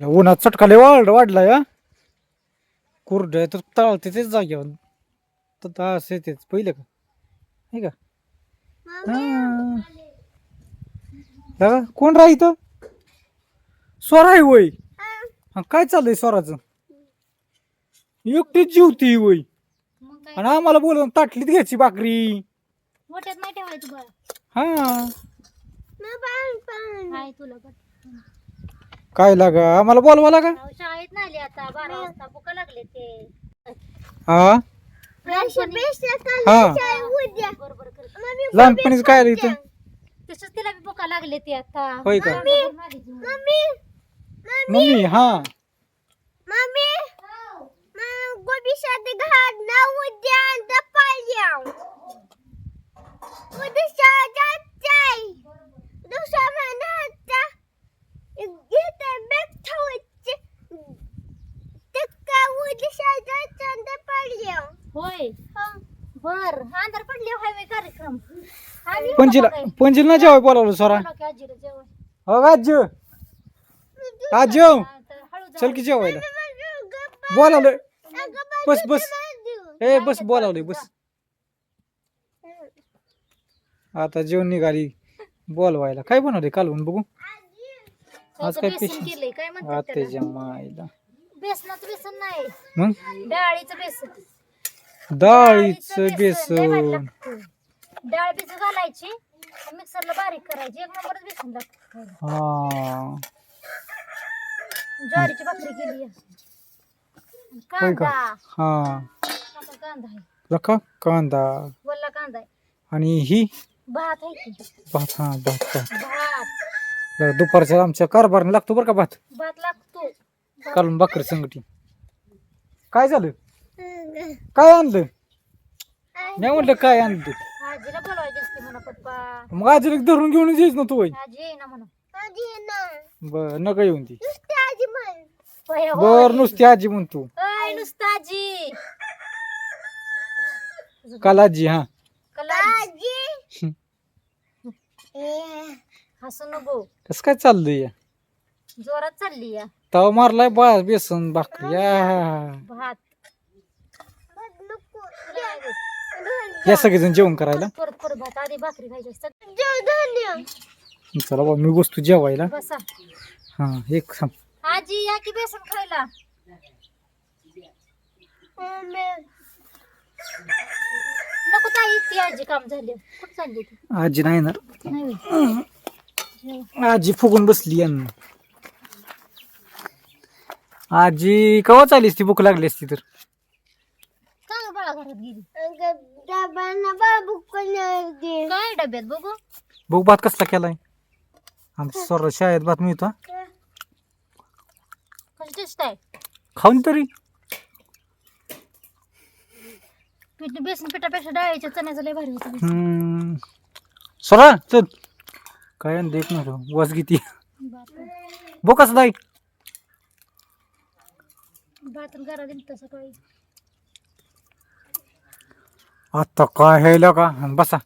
उन्हात चटकाले वाढ वाढलाय हा. कुरड तर तळते तेच जागेवर. तर तास येतेच पहिलं का? हे का? हा. कोण राहित स्वरा आहे वय. हा. काय चाललंय स्वराचं? एकटीच जीवती वय. आणि आम्हाला बोलून ताटलीत घ्यायची भाकरी. मोठ्यात नाही ठेवायचं बरं हा. तुला काय लागा? आम्हाला बोलवा लागा. अहो, शाळेत नाही आले आता बारा वाजता बुका लागले ते. हा? हा बरोबर करत लहानपणीच काय आलं इथं? तसंच तिला बी बुका लागले ते आता. होय का? मम्मी मम्मी हा. गोबी होय. बर. अंधार पडले हायवे कार्यक्रम. आम्ही पंजीला बघा काय. पंजीला ना जेवाय बोलावलं स्वरा बोलव की आजीला जेवण. हो आजी आजी हा, तर हळू जा. चल की जेवायला. बोलावलं. बस बस. ए बस बोलावले बस. आता जेवण निघाली. बोलवायला. काय बनवले कालवून बघू. आज. काय बेसन पिश- केलंय काय म्हणतात त्याला? मायला बेसनाचं बेसन नाही. मग? डाळीचं बेसन. डाळीचं बेसन. डाळ भिजू घालायची मिक्सरला बारीक करायची. एक नंबरच बेसन लागतं. हा. ज्वारीची भाकरी केली आहे. होय का? कांदा हा. आता कांदा आहे. लका कांदा. वल्ला कांदा आहे. आणि ही? भात आहे की. भात हा भात भात. भात. आमच्या कारभार लागतो बरं का भात? भात लागतो. कालून भाकरी संगटी. काय झालं? काय आणलं? नाही म्हटलं काय आणलं? आजीला बोलवायची असते म्हणा पप्पा. मग आजीला धरून घेऊन येईस ना तू होय आजी म्हणा. बर नका येऊन ती नुसती आजी म्हण. होय, होय. बर नुसती आजी म्हणतो. ओय, नुसतं आजी. काल आजी हा. कला आजी. हसू नको. कसं काय चाललंय या? जोरात चालली या. तवा मारलाय बा बेसन भाकरी. या भात. सगळेजण जेवण करायला. परत परत भात आधी भाकरी खायची असतात जेव धन्य चला बा मी बसतो जेवायला. बसा. हा एक थांब. आजी या की बेसन खायला. नको ताई ती आजी काम झाली. कुठं चालली ती? आजी नाही येणार. नाही होय. आजी फुगून बसली यांना. आजी कवा चालीस ती भूक लागली असती तर. का गं बाळा घरात गेली. डबाना बाबू कोणी काय डब्यात बघू? बघ भात कसला केलाय? आमच्या सर शाळेत भात मिळतो हा. कशी टेस्ट आहे? खाऊन तरी. पीठ बेसन पिठापेक्षा डाळीच्या चण्याचं लय भारी होतं. हम्म. सोरा चल. काय आणि देख ना वास किती भात बघ कसं नाही भात घरा दिली तर सकाळी आता काय हे का बसा.